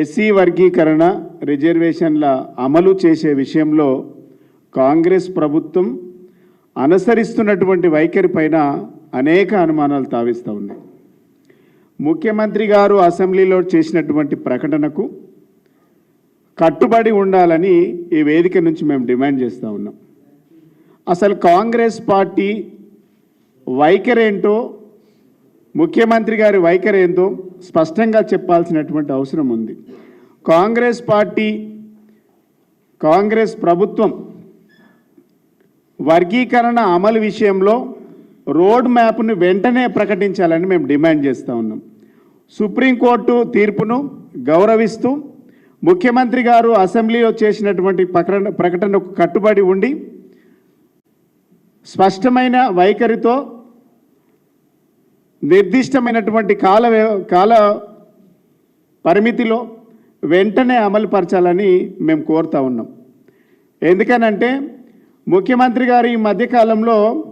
SC వర్గీకరణ రిజర్వేషన్ల అమలు చేసే విషయంలో కాంగ్రెస్ ప్రభుత్వం అనుసరిస్తున్నటువంటి వైఖరి పైన అనేక అనుమానాలు తావిస్తూ ఉన్నాయి. ముఖ్యమంత్రి గారు అసెంబ్లీలో చేసినటువంటి ప్రకటనకు కట్టుబడి ఉండాలని ఈ వేదిక నుంచి మేము డిమాండ్ చేస్తూ ఉన్నాం. అసలు కాంగ్రెస్ పార్టీ వైఖరేంటో ముఖ్యమంత్రి గారి వైఖరి ఏందో స్పష్టంగా చెప్పాల్సినటువంటి అవసరం ఉంది. కాంగ్రెస్ పార్టీ కాంగ్రెస్ ప్రభుత్వం వర్గీకరణ అమలు విషయంలో రోడ్ మ్యాప్ను వెంటనే ప్రకటించాలని మేము డిమాండ్ చేస్తూ ఉన్నాం. సుప్రీంకోర్టు తీర్పును గౌరవిస్తూ ముఖ్యమంత్రి గారు అసెంబ్లీలో చేసినటువంటి ప్రకటన ప్రకటనకు కట్టుబడి ఉండి స్పష్టమైన వైఖరితో నిర్దిష్టమైనటువంటి కాల వ్య- కాల పరిమితిలో వెంటనే అమలు పరచాలని మేము కోరుతా ఉన్నాం. ఎందుకనంటే ముఖ్యమంత్రి గారు ఈ మధ్యకాలంలో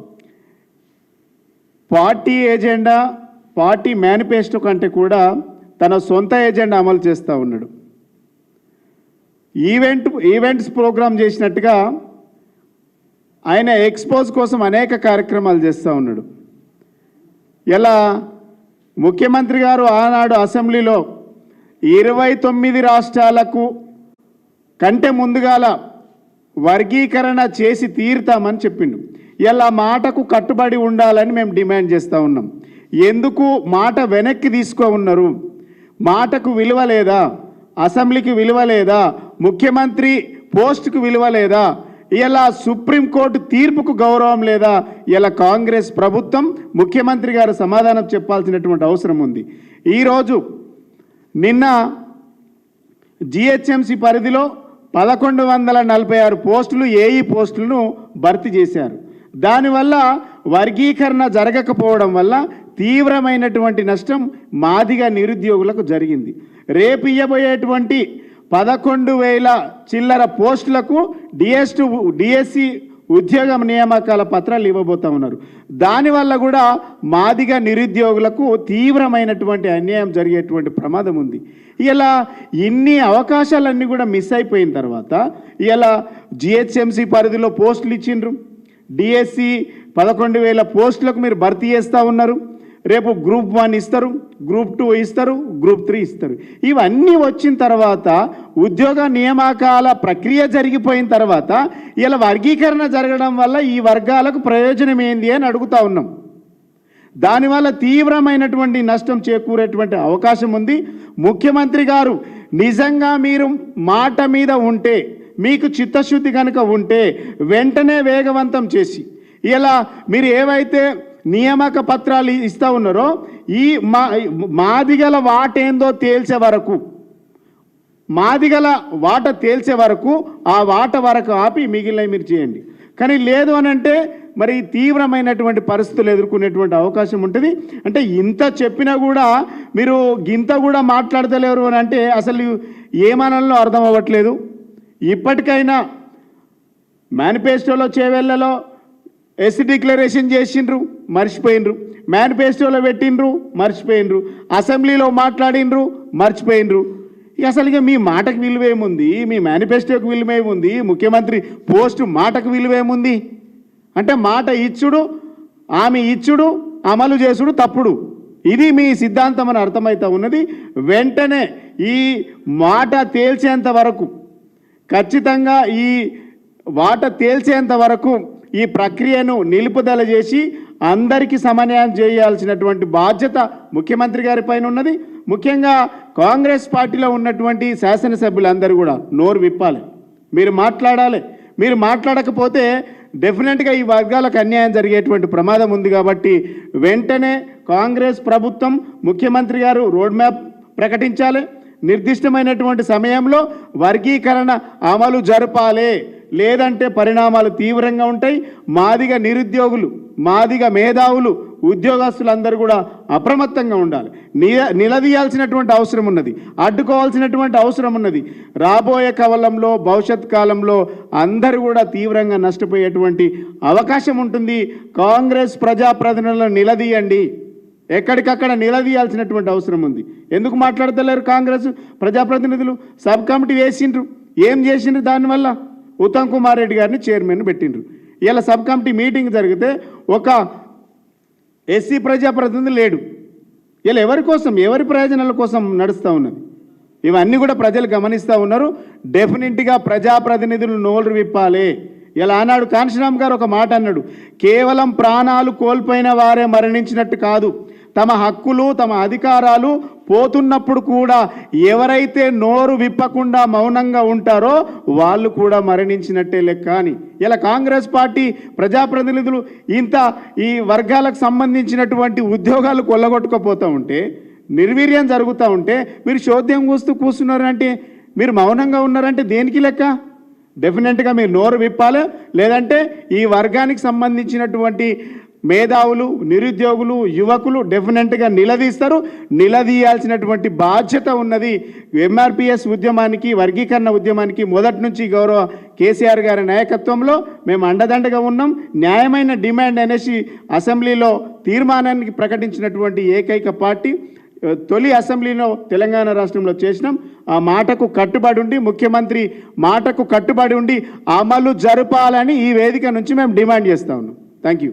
పార్టీ ఏజెండా పార్టీ మేనిఫెస్టో కంటే కూడా తన సొంత ఏజెండా అమలు చేస్తూ ఉన్నాడు. ఈవెంట్ ఈవెంట్స్ ప్రోగ్రామ్ చేసినట్టుగా ఆయన ఎక్స్పోజ్ కోసం అనేక కార్యక్రమాలు చేస్తూ ఉన్నాడు. ఎలా? ముఖ్యమంత్రి గారు ఆనాడు అసెంబ్లీలో ఇరవై తొమ్మిది రాష్ట్రాలకు కంటే ముందుగాల వర్గీకరణ చేసి తీరుతామని చెప్పిండు. ఇలా మాటకు కట్టుబడి ఉండాలని మేము డిమాండ్ చేస్తూ ఉన్నాం. ఎందుకు మాట వెనక్కి తీసుకో ఉన్నారు? మాటకు విలువ లేదా? అసెంబ్లీకి విలువ లేదా? ముఖ్యమంత్రి పోస్టుకు విలువ లేదా? ఇలా సుప్రీంకోర్టు తీర్పుకు గౌరవం లేదా? ఇలా కాంగ్రెస్ ప్రభుత్వం ముఖ్యమంత్రి గారు సమాధానం చెప్పాల్సినటువంటి అవసరం ఉంది. ఈరోజు నిన్న జిహెచ్ఎంసి పరిధిలో పదకొండు వందల నలభై ఆరు పోస్టులు ఏఈ పోస్టులను భర్తీ చేశారు. దానివల్ల వర్గీకరణ జరగకపోవడం వల్ల తీవ్రమైనటువంటి నష్టం మాదిగా నిరుద్యోగులకు జరిగింది. రేపు ఇవ్వబోయేటువంటి పదకొండు వేల చిల్లర పోస్టులకు డిఎస్ డిఎస్సి ఉద్యోగ నియామకాల పత్రాలు ఇవ్వబోతా ఉన్నారు. దానివల్ల కూడా మాదిగా నిరుద్యోగులకు తీవ్రమైనటువంటి అన్యాయం జరిగేటువంటి ప్రమాదం ఉంది. ఇలా ఇన్ని అవకాశాలన్నీ కూడా మిస్ అయిపోయిన తర్వాత ఇలా జిహెచ్ఎంసి పరిధిలో పోస్టులు ఇచ్చిండ్రు. డిఎస్సి పదకొండు వేల పోస్టులకు మీరు భర్తీ చేస్తూ ఉన్నారు. రేపు గ్రూప్ వన్ ఇస్తారు గ్రూప్ టూ ఇస్తారు గ్రూప్ త్రీ ఇస్తారు. ఇవన్నీ వచ్చిన తర్వాత ఉద్యోగ నియామకాల ప్రక్రియ జరిగిపోయిన తర్వాత ఇలా వర్గీకరణ జరగడం వల్ల ఈ వర్గాలకు ప్రయోజనం ఏంది అని అడుగుతా ఉన్నాం. దానివల్ల తీవ్రమైనటువంటి నష్టం చేకూరేటువంటి అవకాశం ఉంది. ముఖ్యమంత్రి గారు నిజంగా మీరు మాట మీద ఉంటే మీకు చిత్తశుద్ధి కనుక ఉంటే వెంటనే వేగవంతం చేసి ఇలా మీరు ఏవైతే నియామక పత్రాలు ఇస్తూ ఉన్నారో ఈ మా మాదిగల వాటేందో తేల్చే వరకు మాదిగల వాట తేల్చే వరకు ఆ వాట వరకు ఆపి మిగిలినవి మీరు చేయండి. కానీ లేదు అని అంటే మరి తీవ్రమైనటువంటి పరిస్థితులు ఎదుర్కొనేటువంటి అవకాశం ఉంటుంది. అంటే ఇంత చెప్పినా కూడా మీరు గింత కూడా మాట్లాడతలేరు అని అంటే అసలు ఏమనంలో అర్థం అవ్వట్లేదు. ఇప్పటికైనా మేనిఫెస్టోలో చేవెళ్ళలో ఎస్ డిక్లరేషన్ చేసిండ్రు మర్చిపోయినరు మేనిఫెస్టోలో పెట్టిండ్రు మర్చిపోయినరు అసెంబ్లీలో మాట్లాడిండ్రు మర్చిపోయినరు ఇక అసలు ఇక మీ మాటకు విలువేముంది మీ మేనిఫెస్టోకి విలువేముంది ముఖ్యమంత్రి పోస్టు మాటకు విలువేముంది అంటే మాట ఇచ్చుడు ఆమె ఇచ్చుడు అమలు చేసుడు తప్పుడు. ఇది మీ సిద్ధాంతం అని అర్థమవుతా ఉన్నది. వెంటనే ఈ మాట తేల్చేంత వరకు ఖచ్చితంగా ఈ వాట తేల్చేంత వరకు ఈ ప్రక్రియను నిలుపుదల చేసి అందరికీ సమన్వయం చేయాల్సినటువంటి బాధ్యత ముఖ్యమంత్రి గారి పైన ఉన్నది. ముఖ్యంగా కాంగ్రెస్ పార్టీలో ఉన్నటువంటి శాసనసభ్యులందరూ కూడా నోరు విప్పాలి. మీరు మాట్లాడాలి. మీరు మాట్లాడకపోతే డెఫినెట్గా ఈ వర్గాలకు అన్యాయం జరిగేటువంటి ప్రమాదం ఉంది కాబట్టి వెంటనే కాంగ్రెస్ ప్రభుత్వం ముఖ్యమంత్రి గారు రోడ్ మ్యాప్ ప్రకటించాలి. నిర్దిష్టమైనటువంటి సమయంలో వర్గీకరణ అమలు జరపాలి. లేదంటే పరిణామాలు తీవ్రంగా ఉంటాయి. మాదిగా నిరుద్యోగులు మాదిగా మేధావులు ఉద్యోగస్తులందరూ కూడా అప్రమత్తంగా ఉండాలి. నిల నిలదీయాల్సినటువంటి అవసరం ఉన్నది. అడ్డుకోవాల్సినటువంటి అవసరం ఉన్నది. రాబోయే కాలంలో భవిష్యత్ కాలంలో అందరూ కూడా తీవ్రంగా నష్టపోయేటువంటి అవకాశం ఉంటుంది. కాంగ్రెస్ ప్రజాప్రతినిధులను నిలదీయండి. ఎక్కడికక్కడ నిలదీయాల్సినటువంటి అవసరం ఉంది. ఎందుకు మాట్లాడతలేరు కాంగ్రెస్ ప్రజాప్రతినిధులు? సబ్ కమిటీ వేసిండ్రు. ఏం చేసిండ్రు దానివల్ల? ఉత్తమ్ కుమార్ రెడ్డి గారిని చైర్మన్ పెట్టిండ్రు. ఇలా సబ్ కమిటీ మీటింగ్ జరిగితే ఒక ఎస్సీ ప్రజాప్రతినిధి లేడు. ఇలా ఎవరి కోసం ఎవరి ప్రయోజనాల కోసం నడుస్తూ ఉన్నది? ఇవన్నీ కూడా ప్రజలు గమనిస్తూ ఉన్నారు. డెఫినెట్గా ప్రజాప్రతినిధులు నోరు విప్పాలి. ఇలా అన్నాడు కాంశీరామ్ గారు ఒక మాట అన్నాడు. కేవలం ప్రాణాలు కోల్పోయిన వారే మరణించినట్టు కాదు. తమ హక్కులు తమ అధికారాలు పోతున్నప్పుడు కూడా ఎవరైతే నోరు విప్పకుండా మౌనంగా ఉంటారో వాళ్ళు కూడా మరణించినట్టే లెక్క అని. ఇలా కాంగ్రెస్ పార్టీ ప్రజాప్రతినిధులు ఇంత ఈ వర్గాలకు సంబంధించినటువంటి ఉద్యోగాలు కొల్లగొట్టుకపోతూ ఉంటే నిర్వీర్యం జరుగుతూ ఉంటే మీరు చోద్యం కూస్తూ కూర్చున్నారంటే మీరు మౌనంగా ఉన్నారంటే దేనికి లెక్క? డెఫినెట్గా మీరు నోరు విప్పాలి? లేదంటే ఈ వర్గానికి సంబంధించినటువంటి మేధావులు నిరుద్యోగులు యువకులు డెఫినెట్గా నిలదీస్తారు. నిలదీయాల్సినటువంటి బాధ్యత ఉన్నది ఎంఆర్పిఎస్ ఉద్యమానికి వర్గీకరణ ఉద్యమానికి మొదటి నుంచి గౌరవ కేసీఆర్ గారి నాయకత్వంలో మేము అండదండగా ఉన్నాం. న్యాయమైన డిమాండ్ అనేసి అసెంబ్లీలో తీర్మానానికి ప్రకటించినటువంటి ఏకైక పార్టీ తొలి అసెంబ్లీలో తెలంగాణ రాష్ట్రంలో చేసినాం. ఆ మాటకు కట్టుబడి ఉండి ముఖ్యమంత్రి మాటకు కట్టుబడి ఉండి అమలు జరపాలని ఈ వేదిక నుంచి మేము డిమాండ్ చేస్తా ఉన్నాం. Thank you